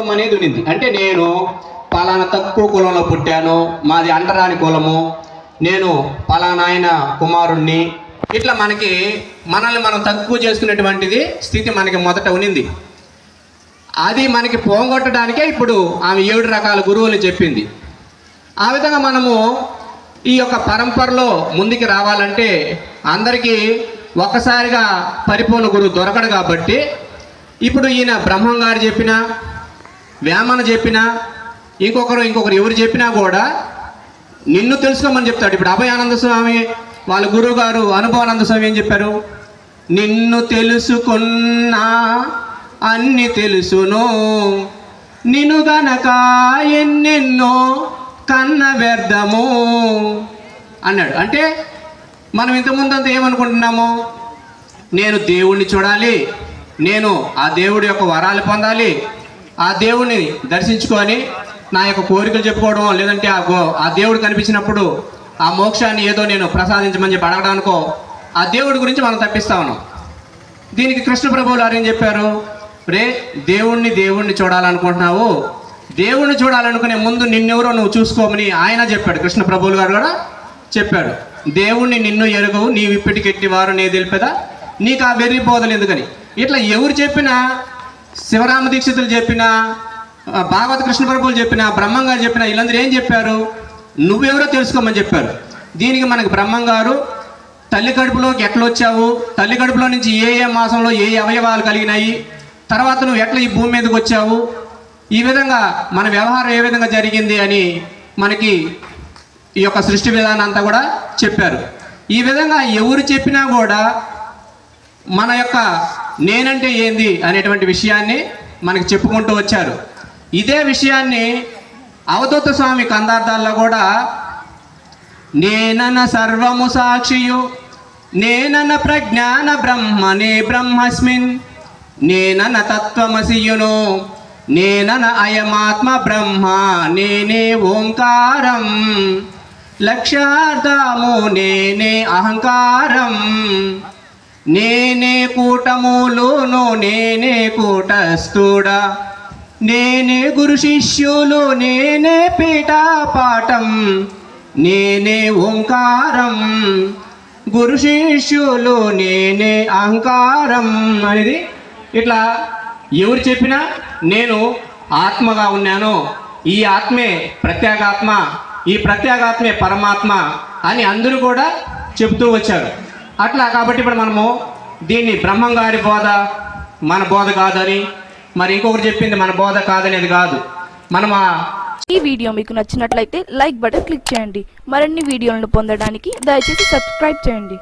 కులం అనేది ఉన్నింది. అంటే నేను పలానా తక్కువ కులంలో పుట్టాను మాది అంటరాని కులము నేను పలానా ఆయన కుమారుణ్ణి. ఇట్లా మనకి మనల్ని మనం తక్కువ చేసుకునేటువంటిది స్థితి మనకి మొదట ఉనింది అది మనకి పోగొట్టడానికే ఇప్పుడు ఆమె ఏడు రకాల గురువులు చెప్పింది. ఆ విధంగా మనము ఈ యొక్క పరంపరలో ముందుకు రావాలంటే అందరికీ ఒక్కసారిగా పరిపూర్ణ గురువు దొరకడు కాబట్టి ఇప్పుడు ఈయన బ్రహ్మం గారు చెప్పిన వేమన చెప్పినా ఇంకొకరు ఇంకొకరు ఎవరు చెప్పినా కూడా నిన్ను తెలుసుకోమని చెప్తాడు. ఇప్పుడు అభయానంద స్వామి వాళ్ళ గురువు గారు అనుభవానంద స్వామి ఏం చెప్పారు? నిన్ను తెలుసుకున్నా అన్ని తెలుసును. నిన్ను గనక ఎన్నెన్నో కన్న వ్యర్థము అన్నాడు. అంటే మనం ఇంతకుముందంతా ఏమనుకుంటున్నాము? నేను దేవుణ్ణి చూడాలి. నేను ఆ దేవుడి యొక్క వరాలు పొందాలి. ఆ దేవుణ్ణి దర్శించుకొని నా యొక్క కోరికలు చెప్పుకోవడం లేదంటే ఆ గో ఆ దేవుడు కనిపించినప్పుడు ఆ మోక్షాన్ని ఏదో నేను ప్రసాదించమని చెప్పి అడగడానికో ఆ దేవుడి గురించి మనం తప్పిస్తా ఉన్నాం. దీనికి కృష్ణ ప్రభువులు ఏం చెప్పారు? రే దేవుణ్ణి దేవుణ్ణి చూడాలనుకుంటున్నావు. దేవుణ్ణి చూడాలనుకునే ముందు నిన్నెవరో నువ్వు చూసుకోమని ఆయన చెప్పాడు. కృష్ణ ప్రభువులు గారు కూడా చెప్పాడు దేవుణ్ణి నిన్ను ఎరుగవు నీవు ఇప్పటికెట్టి వారు నే తెలిపేదా నీకు ఆ వెర్రి బోధలు ఎందుకని? ఇట్లా ఎవరు చెప్పినా శివరామ దీక్షితులు చెప్పినా భాగవత కృష్ణ ప్రభువులు చెప్పిన బ్రహ్మంగారు చెప్పిన వీళ్ళందరూ ఏం చెప్పారు? నువ్వెవరో తెలుసుకోమని చెప్పారు. దీనికి మనకి బ్రహ్మం గారు తల్లి కడుపులోకి ఎట్లా వచ్చావు? తల్లి కడుపులో నుంచి ఏ ఏ మాసంలో ఏ అవయవాలు కలిగినాయి? తర్వాత నువ్వు ఎట్లా ఈ భూమి మీదకి వచ్చావు? ఈ విధంగా మన వ్యవహారం ఏ విధంగా జరిగింది అని మనకి ఈ యొక్క సృష్టి విధానం అంతా కూడా చెప్పారు. ఈ విధంగా ఎవరు చెప్పినా కూడా మన యొక్క నేనంటే ఏంది అనేటువంటి విషయాన్ని మనకు చెప్పుకుంటూ వచ్చారు. ఇదే విషయాన్ని అవధూత స్వామి కందార్థాల్లో కూడా నేనన సర్వము సాక్షియు నేనన ప్రజ్ఞాన బ్రహ్మనే బ్రహ్మస్మిన్ నేనన తత్వమసియును నేనన అయమాత్మ బ్రహ్మ నేనే ఓంకారం లక్ష్యార్థము నేనే అహంకారం. నేనే కూటములోను నేనే కూటస్థుడా. నేనే గురు శిష్యులు నేనే పీఠాపాఠం. నేనే ఓంకారం. గురు శిష్యులు నేనే అహంకారం అనేది ఇట్లా ఎవరు చెప్పినా నేను ఆత్మగా ఉన్నాను. ఈ ఆత్మే ప్రత్యేగాత్మ ఈ ప్రత్యేగాత్మే పరమాత్మ అని అందరూ కూడా చెబుతూ వచ్చారు. అట్లా కాబట్టి ఇప్పుడు మనము దీన్ని బ్రహ్మం గారి బోధ మన బోధ కాదని మరి ఇంకొకరు చెప్పింది మన బోధ కాదనేది కాదు. మనం ఈ వీడియో మీకు నచ్చినట్లయితే లైక్ బటన్ క్లిక్ చేయండి. మరిన్ని వీడియోలను పొందడానికి దయచేసి సబ్స్క్రైబ్ చేయండి.